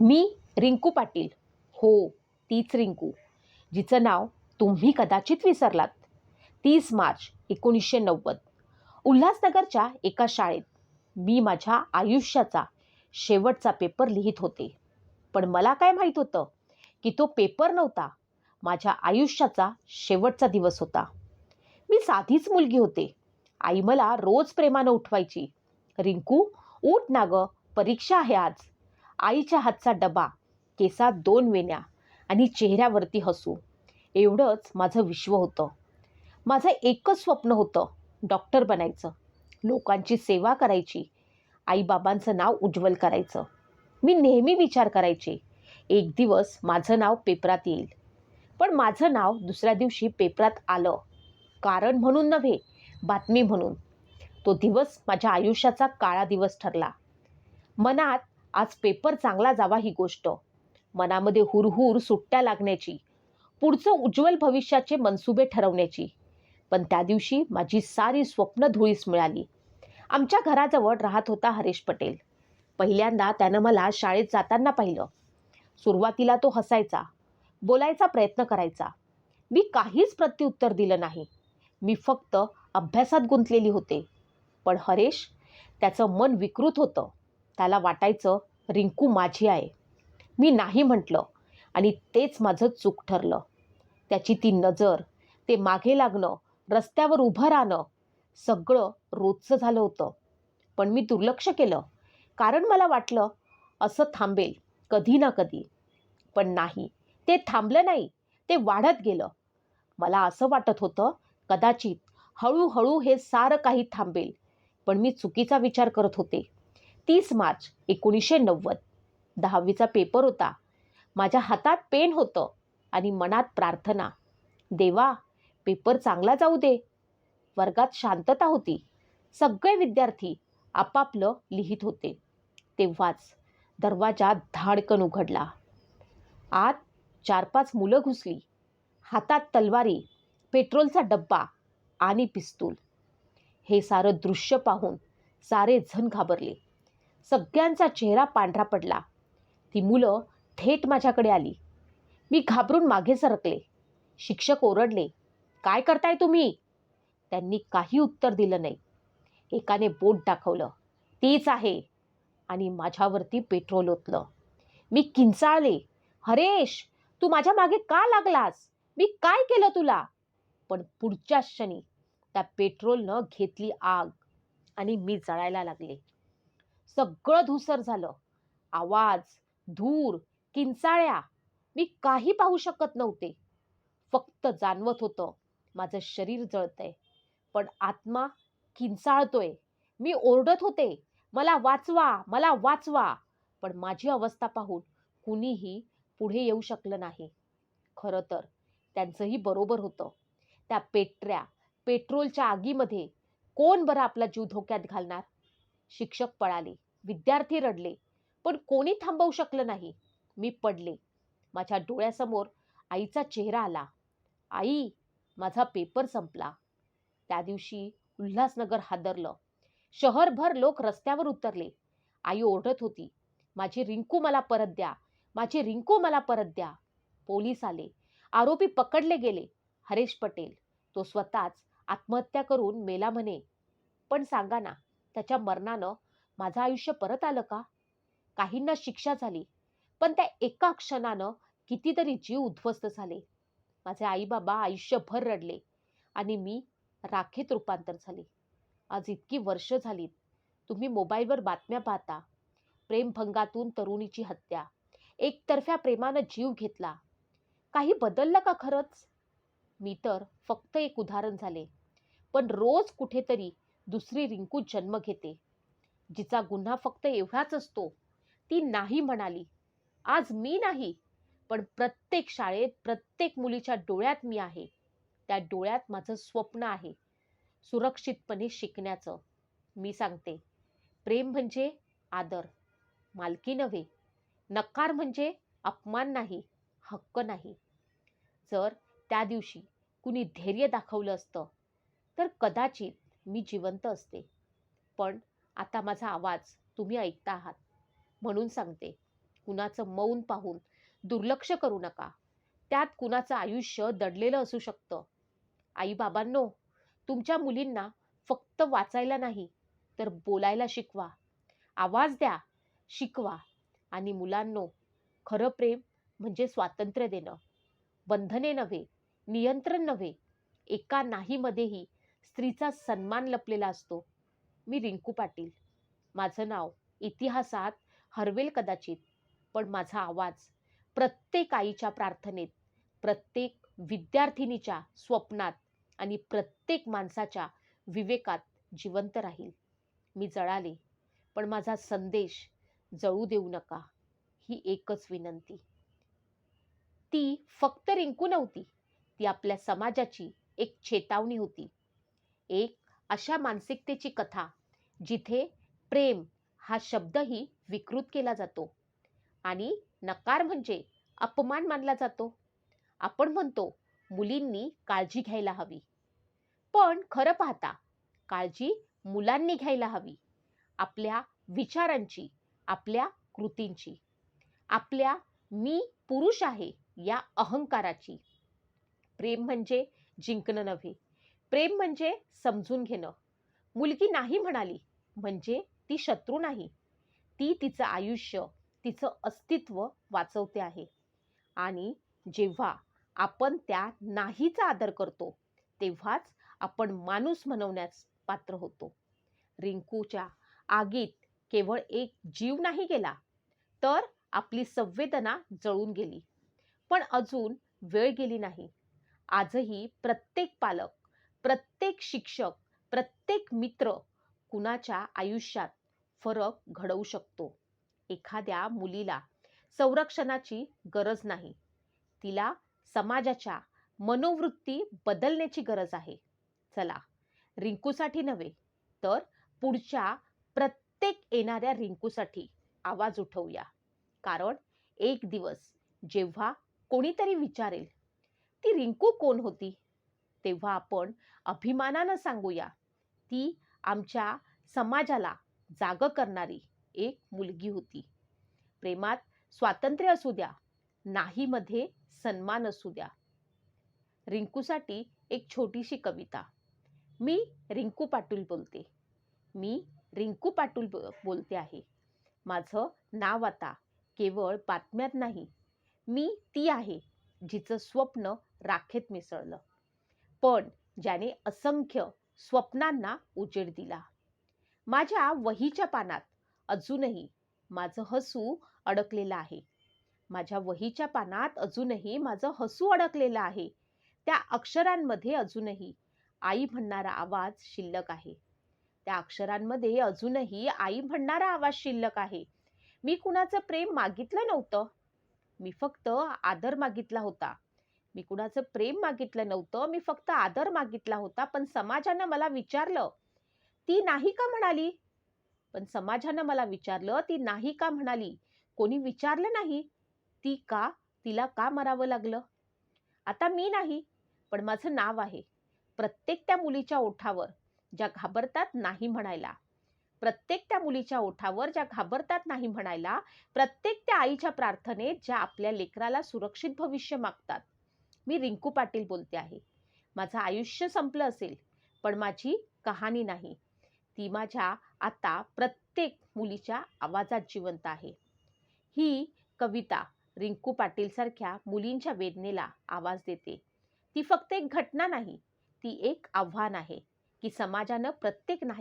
मी रिंकू पाटील. हो तीच रिंकू जिचं नाव तुम्ही कदाचित विसरलात. तीस मार्च एकोणीसशे नव्वद. उल्हासनगरच्या एका शाळेत मी माझ्या आयुष्याचा शेवटचा पेपर लिहित होते. पण मला काय माहीत होतं की तो पेपर नव्हता. माझ्या आयुष्याचा शेवटचा दिवस होता. मी साधीच मुलगी होते. आई मला रोज प्रेमानं उठवायची. रिंकू उठ ना गं परीक्षा आहे आज. आईच्या हातचा डबा केसात दोन वेण्या आणि चेहऱ्यावरती हसू. एवढंच माझं विश्व होतं. माझं एकच स्वप्न होतं डॉक्टर बनायचं. लोकांची सेवा करायची. आईबाबांचं नाव उज्ज्वल करायचं. मी नेहमी विचार करायचे एक दिवस माझं नाव पेपरात येईल. पण माझं नाव दुसऱ्या दिवशी पेपरात आलं. कारण म्हणून नव्हे बातमी म्हणून. तो दिवस माझ्या आयुष्याचा काळा दिवस ठरला. मनात आज पेपर चांगला जावा ही गोष्ट. मनामध्ये हुरहुर सुट्ट्या लागण्याची पुढचं उज्ज्वल भविष्याचे मनसुबे ठरवण्याची. पण त्या दिवशी माझी सारी स्वप्न धुळीस मिळाली. आमच्या घराजवळ राहत होता हरेश पटेल. पहिल्यांदा त्यानं मला शाळेत जाताना पाहिलं. सुरुवातीला तो हसायचा बोलायचा प्रयत्न करायचा. मी काहीच प्रत्युत्तर दिलं नाही. मी फक्त अभ्यासात गुंतलेली होते. पण हरेश त्याचं मन विकृत होतं. त्याला वाटायचं रिंकू माझी आहे. मी नाही म्हटलं आणि तेच माझं चूक ठरलं. त्याची ती नजर ते मागे लागणं रस्त्यावर उभं राहणं सगळं रोजचं झालं होतं. पण मी दुर्लक्ष केलं. कारण मला वाटलं असं थांबेल कधी ना कधी. पण नाही ते थांबलं नाही ते वाढत गेलं. मला असं वाटत होतं कदाचित हळूहळू हे सारं काही थांबेल. पण मी चुकीचा विचार करत होते. तीस मार्च एकोणीसशे नव्वद. दहावीचा पेपर होता. माझ्या हातात पेन होतं आणि मनात प्रार्थना. देवा पेपर चांगला जाऊ दे. वर्गात शांतता होती. सगळे विद्यार्थी आपापलं लिहित होते. तेव्हाच दरवाजा धाडकन उघडला. आत चार पाच मुलं घुसली. हातात तलवारी पेट्रोलचा डब्बा आणि पिस्तूल. हे सारं दृश्य पाहून सारे जण घाबरले. सगळ्यांचा चेहरा पांढरा पडला. ती मुलं थेट माझ्याकडे आली. मी घाबरून मागे सरकले. शिक्षक ओरडले काय करताय तुम्ही? त्यांनी काही उत्तर दिलं नाही. एकाने बोट दाखवलं तीच आहे. आणि माझ्यावरती पेट्रोल ओतलं. मी किंचाळले हरेश तू माझ्या मागे का लागलास? मी काय केलं तुला? पण पुढच्या क्षणी त्या पेट्रोलनं घेतली आग आणि मी जळायला लागले. सगळं धुसर झालं. आवाज धूर किंचाळ्या मी काही पाहू शकत नव्हते. फक्त जाणवत होतं माझं शरीर जळतंय. पण आत्मा किंचाळतोय. मी ओरडत होते मला वाचवा मला वाचवा. पण माझी अवस्था पाहून कुणीही पुढे येऊ शकलं नाही. खरं तर त्यांचंही बरोबर होतं. त्या पेटऱ्या पेट्रोलच्या आगीमध्ये कोण बरं आपला जीव धोक्यात घालणार? शिक्षक पळाले विद्यार्थी रडले पण कोणी थांबवू शकलं नाही. मी पडले. माझ्या डोळ्यासमोर आईचा चेहरा आला. आई माझा पेपर संपला. त्या दिवशी उल्हासनगर हादरलं. शहरभर लोक रस्त्यावर उतरले. आई ओरडत होती माझी रिंकू मला परत द्या माझी रिंकू मला परत द्या. पोलीस आले. आरोपी पकडले गेले. हरेश पटेल तो स्वतःच आत्महत्या करून मेला म्हणे. पण सांगा ना त्याच्या मरणानं माझं आयुष्य परत आलं का? काहींना शिक्षा झाली पण त्या एका क्षणानं कितीतरी जीव उद्ध्वस्त झाले. माझे आईबाबा आयुष्यभर रडले आणि मी राखेत रूपांतर झाले. आज इतकी वर्ष झालीत तुम्ही मोबाईलवर बातम्या पाहता प्रेमभंगातून तरुणीची हत्या एकतर्फ्या प्रेमानं जीव घेतला. काही बदललं का खरंच? मी तर फक्त एक उदाहरण झाले पण रोज कुठेतरी दुसरी रिंकू जन्म घेते. जिचा गुन्हा फक्त एवढाच असतो ती नाही म्हणाली. आज मी नाही पण प्रत्येक शाळेत प्रत्येक मुलीच्या डोळ्यात मी आहे. त्या डोळ्यात माझं स्वप्न आहे सुरक्षितपणे शिकण्याचं. मी सांगते प्रेम म्हणजे आदर मालकी नव्हे. नकार म्हणजे अपमान नाही हक्क नाही. जर त्या दिवशी कुणी धैर्य दाखवलं असतं तर कदाचित मी जिवंत असते. पण आता माझा आवाज तुम्ही ऐकता आहात. म्हणून सांगते कुणाचं मौन पाहून दुर्लक्ष करू नका. त्यात कुणाचं आयुष्य दडलेलं असू शकतं. आईबाबांनो तुमच्या मुलींना फक्त वाचायला नाही तर बोलायला शिकवा. आवाज द्या शिकवा. आणि मुलांनो खरं प्रेम म्हणजे स्वातंत्र्य देणं. बंधने नव्हे नियंत्रण नव्हे एका नाहीमध्येही स्त्रीचा सन्मान लपलेला असतो. मी रिंकू पाटील. माझं नाव इतिहासात हरवेल कदाचित पण माझा आवाज प्रत्येक आईच्या प्रार्थनेत प्रत्येक विद्यार्थिनीच्या स्वप्नात आणि प्रत्येक माणसाच्या विवेकात जिवंत राहील. मी जळाले पण माझा संदेश जळू देऊ नका ही एकच विनंती. ती फक्त रिंकू नव्हती ती आपल्या समाजाची एक चेतावणी होती. एक अशा मानसिकतेची कथा जिथे प्रेम हा शब्दही विकृत केला जातो आणि नकार म्हणजे अपमान मानला जातो. आपण म्हणतो मुलींनी काळजी घ्यायला हवी. पण खरं पाहता काळजी मुलांनी घ्यायला हवी. आपल्या विचारांची आपल्या कृतींची. आपल्या मी पुरुष आहे या अहंकाराची. प्रेम म्हणजे जिंकणं नव्हे. प्रेम म्हणजे समजून घेणं. मुलगी नाही म्हणाली म्हणजे ती शत्रू नाही. ती तिचं आयुष्य तिचं अस्तित्व वाचवते आहे. आणि जेव्हा आपण त्या नाहीचा आदर करतो तेव्हाच आपण माणूस म्हणवण्यास पात्र होतो. रिंकूच्या आगीत केवळ एक जीव नाही गेला तर आपली संवेदना जळून गेली. पण अजून वेळ गेली नाही. आजही प्रत्येक पालक प्रत्येक शिक्षक प्रत्येक मित्र कुणाच्या आयुष्यात फरक घडवू शकतो? एखाद्या मुलीला संरक्षणाची गरज नाही. तिला समाजाच्या मनोवृत्ती बदलण्याची गरज आहे. चला रिंकूसाठी नव्हे तर पुढच्या प्रत्येक येणाऱ्या रिंकूसाठी आवाज उठवूया. कारण एक दिवस जेव्हा कोणीतरी विचारेल ती रिंकू कोण होती? तेव्हा आपण अभिमानानं सांगूया ती आमच्या समाजाला जाग करणारी एक मुलगी होती. प्रेमात स्वातंत्र्य असू द्या नाहीमध्ये सन्मान असू द्या. रिंकूसाठी एक छोटीशी कविता. मी रिंकू पाटील बोलते. मी रिंकू पाटील बोलते आहे. माझं नाव आता केवळ बातम्यात नाही. मी ती आहे जिचं स्वप्न राखेत मिसळलं. पण ज्याने असंख्य स्वप्नांना उजेड दिला. माझ्या वहीच्या पानात अजूनही माझं हसू अडकलेलं आहे. माझ्या वहीच्या पानात अजूनही माझं हसू अडकलेलं आहे. त्या अक्षरांमध्ये अजूनही आई म्हणणारा आवाज शिल्लक आहे. त्या अक्षरांमध्ये अजूनही आई म्हणणारा आवाज शिल्लक आहे. मी कुणाचं प्रेम मागितलं नव्हतं. मी फक्त आदर मागितला होता. मी कुणाचं प्रेम मागितलं नव्हतं मी फक्त आदर मागितला होता पण समाजानं मला विचारलं ती नाही का म्हणाली? पण समाजानं मला विचारलं ती नाही का म्हणाली? कोणी विचारलं नाही? ती का? तिला का मरावं लागलं? आता मी नाही पण माझं नाव आहे प्रत्येक त्या मुलीच्या ओठावर ज्या घाबरतात नाही म्हणायला. प्रत्येक त्या मुलीच्या ओठावर ज्या घाबरतात नाही म्हणायला प्रत्येक त्या आईच्या प्रार्थनेत ज्या आपल्या लेकराला सुरक्षित भविष्य मागतात. मी रिंकू पाटील बोलते आहे. माझं आयुष्य संपलं असेल पण माझी कहाणी नाही. ती माझ्या आता प्रत्येक मुलीच्या आवाजात जिवंत आहे. ही कविता रिंकू पाटीलसारख्या मुलींच्या वेदनेला आवाज देते. ती फक्त एक घटना नाही ती एक आव्हान आहे की समाजानं प्रत्येक नाही